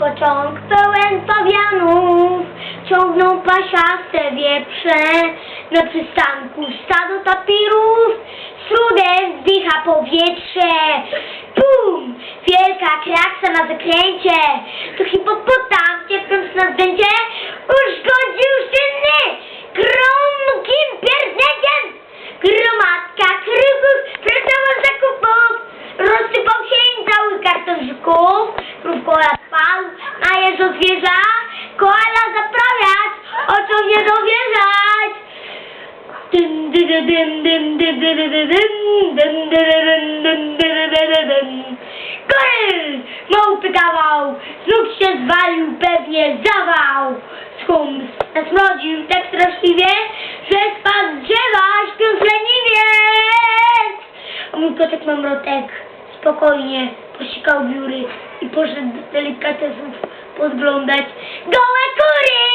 pociąg pełen pawianów ciągną pasiaste wieprze. Na przystanku stado tapirów, strudem wdycha powietrze. Bum! Wielka kraksa na zakręcie. To hipopotam, cierpiąc na zdjęcie, uszkodził szynny gromkim pierdnięciem. Gromadka krugów wracała z zakupów. Rozsypał się im cały karton koala jeżo zwierza. Koala zaprawiać, oczom nie dowierzać. Dyn, dy, dy, dyn, dyn, dy, dy, dy, dy, dyn, dyn, dy, dy, dyn, dyn, dy, dy, dy, dy, dyn. Goryl! Małpy kawał! Z nóg się zwalił pewnie zawał! Schum zasmrodził tak straszliwie, że spadł z drzewa, śpiąc leniwie! A mój kotek mamrotek spokojnie posikał wióry i poszedł delikatesów podglądać gołe kury!